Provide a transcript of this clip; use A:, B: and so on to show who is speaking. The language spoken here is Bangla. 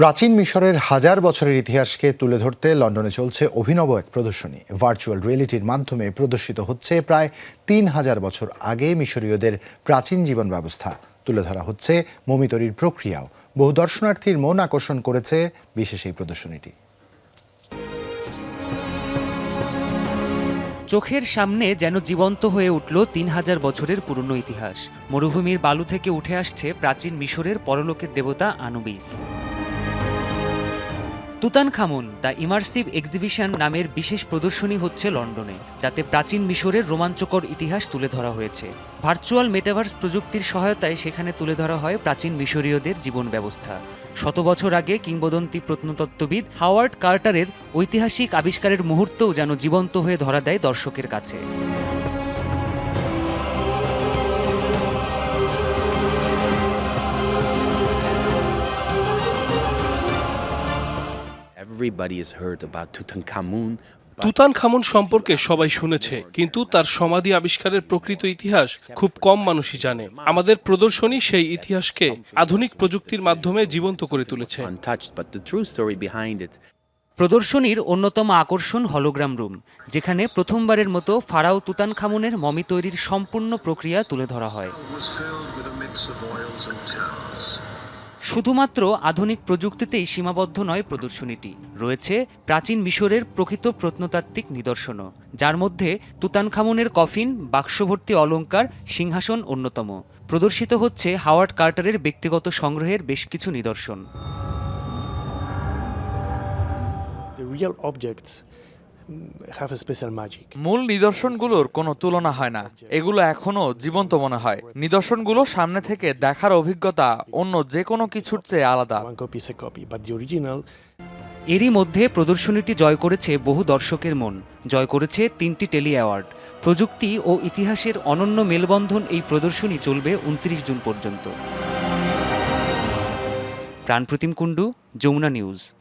A: প্রাচীন মিশরের হাজার বছরের ইতিহাসকে তুলে ধরতে লন্ডনে চলছে অভিনব এক প্রদর্শনী। ভার্চুয়াল রিয়েলিটির মাধ্যমে প্রদর্শিত হচ্ছে প্রায় তিন হাজার বছর আগে মিশরীয়দের প্রাচীন জীবন ব্যবস্থা। তুলে ধরা হচ্ছে মমি তৈরির প্রক্রিয়াও। বহু দর্শনার্থীর মন আকর্ষণ করেছে বিশেষ এই প্রদর্শনীটি।
B: চোখের সামনে যেন জীবন্ত হয়ে উঠল তিন হাজার বছরের পুরনো ইতিহাস। মরুভূমির বালু থেকে উঠে আসছে প্রাচীন মিশরের পরলোকের দেবতা Anubis. Tutankhamun the immersive exhibition নামের বিশেষ প্রদর্শনী হচ্ছে লন্ডনে, যাতে প্রাচীন মিশরের রোমাঞ্চকর ইতিহাস তুলে ধরা হয়েছে। ভার্চুয়াল মেটাভার্স প্রযুক্তির সহায়তায় সেখানে তুলে ধরা হয় প্রাচীন মিশরীয়দের জীবন ব্যবস্থা। শত বছর আগে কিংবদন্তি প্রত্নতত্ত্ববিদ হাওয়ার্ড কার্টারের ঐতিহাসিক আবিষ্কারের মুহূর্তও যেন জীবন্ত হয়ে ধরা দেয় দর্শকের কাছে।
C: Everybody has heard about Tutankhamun. but
D: Tutan খামুন সম্পর্কে সবাই শুনেছে কিন্তু তার সমাধি আবিষ্কারের প্রকৃত ইতিহাস খুব কম মানুষই জানে। আমাদের প্রদর্শনী সেই ইতিহাসকে আধুনিক প্রযুক্তির মাধ্যমে জীবন্ত করে তুলেছে।
C: Untouched, but the true story behind it.
B: প্রদর্শনীর অন্যতম আকর্ষণ হলোগ্রাম রুম যেখানে প্রথমবারের মতো ফারাও তুতানখামুনের মমি তৈরির সম্পূর্ণ প্রক্রিয়া তুলে ধরা হয়। শুধুমাত্র আধুনিক প্রযুক্তিতেই সীমাবদ্ধ নয় প্রদর্শনীটি, রয়েছে প্রাচীন মিশরের প্রকৃত প্রত্নতাত্ত্বিক নিদর্শনও, যার মধ্যে তুতানখামুনের কফিন, বাক্সভর্তি অলঙ্কার সিংহাসন অন্যতম। প্রদর্শিত হচ্ছে হাওয়ার্ড কার্টারের ব্যক্তিগত সংগ্রহের বেশ কিছু নিদর্শন।
E: The real objects have a special magic.
F: মূল নিদর্শনগুলোর কোনো তুলনা হয় না। এগুলো এখনও জীবন্ত মনে হয়। নিদর্শনগুলো সামনে থেকে দেখার অভিজ্ঞতা অন্য যে কোনো কিছুর চেয়ে আলাদা।
E: One copy is a copy, but the original
B: এরই মধ্যে প্রদর্শনীটি জয় করেছে বহু দর্শকের মন। জয় করেছে তিনটি টেলি অ্যাওয়ার্ড। প্রযুক্তি ও ইতিহাসের অনন্য মেলবন্ধন এই প্রদর্শনী চলবে উনত্রিশ জুন পর্যন্ত। প্রাণপ্রতিম কুণ্ডু যমুনা নিউজ।